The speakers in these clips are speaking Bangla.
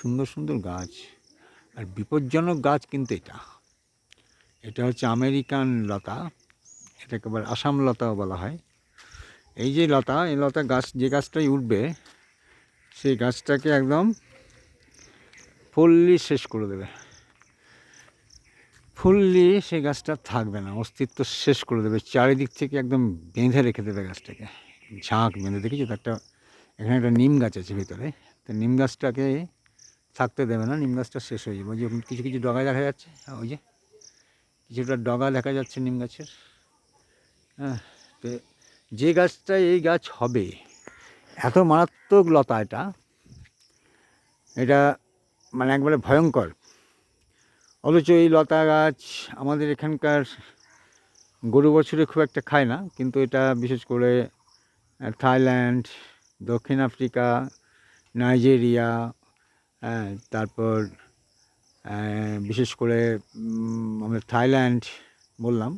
সুন্দর সুন্দর গাছ। আর বিপজ্জনক গাছ কিন্তু এটা। এটা হচ্ছে আমেরিকান লতা। এটাকে আবার আসাম লতাও বলা হয়। এই যে লতা, এই লতা গাছ, যে গাছটাই উঠবে, সেই গাছটাকে একদম ফুললি শেষ করে দেবে। ফুললি সেই গাছটা থাকবে না, অস্তিত্ব শেষ করে দেবে। চারিদিক থেকে একদম বেঁধে রেখে দেবে গাছটাকে। ঝাঁক বেঁধে, দেখেছি? তো একটা, এখানে একটা নিম গাছ আছে ভিতরে। তো নিম গাছটাকে থাকতে দেবে না নিম গাছটা শেষ হয়ে যাবে। ওই যে কিছু কিছু ডগা দেখা যাচ্ছে হ্যাঁ, ওই যে কিছুটা ডগা দেখা যাচ্ছে নিম গাছের। হ্যাঁ তো যে গাছটা এই গাছ হবে এত মারাত্মক লতা এটা এটা মানে একবারে ভয়ঙ্কর। অথচ এই লতা গাছ আমাদের এখানকার গরু বছরে খুব একটা খায় না কিন্তু এটা বিশেষ করে থাইল্যান্ড দক্ষিণ আফ্রিকা নাইজেরিয়া হ্যাঁ, তারপর বিশেষ করে আমরা থাইল্যান্ড বললাম।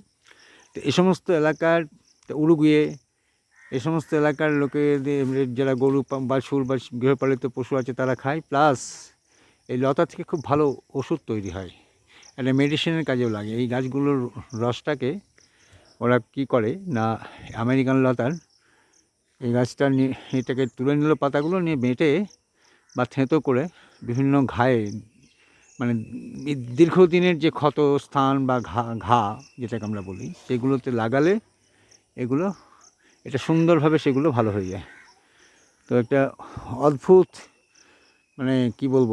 তো এই সমস্ত এলাকার উরুগুয়ে এই সমস্ত এলাকার লোকেদের যারা গরু বাছুর বা গৃহপালিত পশু আছে তারা খায়। প্লাস এই লতা থেকে খুব ভালো ওষুধ তৈরি হয়। একটা মেডিসিনের কাজেও লাগে। এই গাছগুলোর রসটাকে ওরা কি করে না আমেরিকান লতার এই গাছটা নিয়ে এটাকে তুলে নিল পাতাগুলো নিয়ে বেটে বা থেঁতো করে বিভিন্ন ঘায়ে মানে দীর্ঘদিনের যে ক্ষত স্থান বা ঘা ঘা যেটাকে আমরা বলি, সেগুলোতে লাগালে এগুলো, এটা সুন্দরভাবে সেগুলো ভালো হয়ে যায়। তো একটা অদ্ভুত মানে কি বলব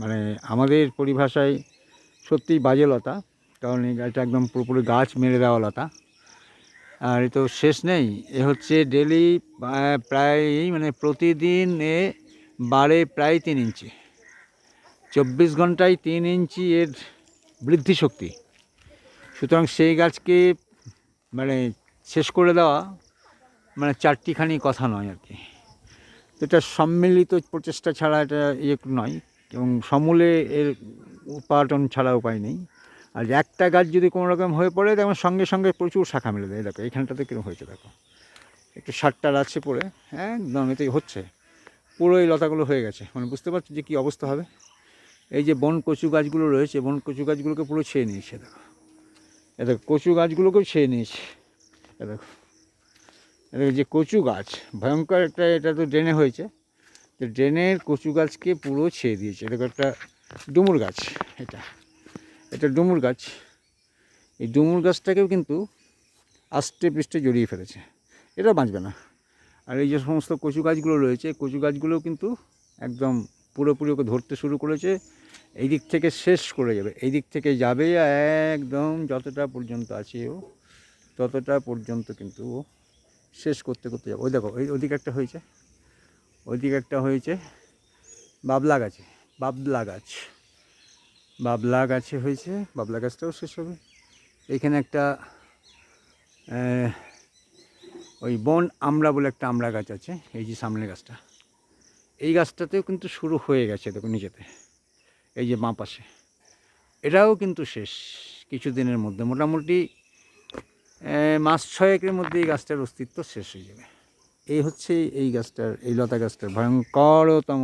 মানে আমাদের পরিভাষায় সত্যিই বাজে লতা, কারণ গাছটা একদম পুরোপুরি গাছ মেরে দেওয়া লতা। আর এ তো শেষ নেই, এ হচ্ছে ডেলি প্রায় মানে প্রতিদিন এ বাড়ে প্রায় তিন ইঞ্চি। চব্বিশ ঘন্টায় তিন ইঞ্চি এর বৃদ্ধি শক্তি। সুতরাং সেই গাছকে মানে শেষ করে দেওয়া মানে চারটিখানি কথা নয় আর কি। এটা সম্মিলিত প্রচেষ্টা ছাড়া এটা ইয়ে নয় এবং সমূলে এর উৎপাদন ছাড়া উপায় নেই। আর একটা গাছ যদি কোনো রকম হয়ে পড়ে তখন সঙ্গে সঙ্গে প্রচুর শাখা মেলে দেয়। দেখো এখানটাতে কীরকম হয়েছে দেখো। একটু সারটার আছে পড়ে। একদম এতেই হচ্ছে। পুরো এই লতাগুলো হয়ে গেছে। মানে বুঝতে পারছি যে কী অবস্থা হবে? এই যে বন কচু গাছগুলো রয়েছে, বন কচু গাছগুলোকে পুরো ছেয়ে নিয়েছে, দেখো। এ দেখো, কচু গাছগুলোকেও ছেয়ে নিয়েছে। এ দেখো। এ দেখো, যে কচু গাছ, ভয়ঙ্কর একটা এটা তো ড্রেনে হয়েছে। তো ড্রেনের কচু গাছকে পুরো ছেয়ে দিয়েছে। এটা একটা ডুমুর গাছ, এটা। এটা ডুমুর গাছ। এই ডুমুর গাছটাকেও কিন্তু আস্তে পৃষ্ঠে জড়িয়ে ফেলেছে। এটা বাঁচবে না। আর এই যে সমস্ত কচু গাছগুলো রয়েছে, কচু গাছগুলো কিন্তু একদম পুরোপুরি ওকে ধরতে শুরু করেছে। এই দিক থেকে শেষ করে যাবে, এই দিক থেকে যাবে একদম যতটা পর্যন্ত আছে ও, ততটা পর্যন্ত কিন্তু ও শেষ করতে করতে যাবে। ওই দেখো ওই ওদিকে একটা হয়েছে ওইদিকে একটা হয়েছে বাবলা গাছে, বাবলা গাছ, বাবলা গাছে হয়েছে, বাবলা গাছটাও শেষ হবে। এখানে একটা ওই বন আমড়া বলে একটা আমড়া গাছ আছে, এই যে সামনের গাছটা। এই গাছটাতেও কিন্তু শুরু হয়ে গেছে দেখো নিচেতে এই যে বাঁ পাশে। এটাও কিন্তু শেষ কিছুদিনের মধ্যে। মোটামুটি মাস ছয়েকের মধ্যে এই গাছটার অস্তিত্ব শেষ হয়ে যাবে। এই হচ্ছে এই গাছটার, এই লতা গাছটার ভয়ঙ্করতম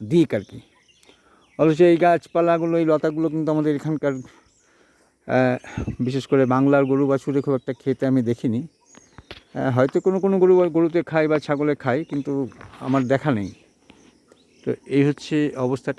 দিক আর কি। অথচ এই গাছপালাগুলো, এই লতাগুলো কিন্তু আমাদের এখানকার বিশেষ করে বাংলার গরু বাছুরে খুব একটা খেতে আমি দেখিনি। হয়তো কোনো কোনো গরু গরুতে খায় বা ছাগলে খায়, কিন্তু আমার দেখা নেই। তো এই হচ্ছে অবস্থাটা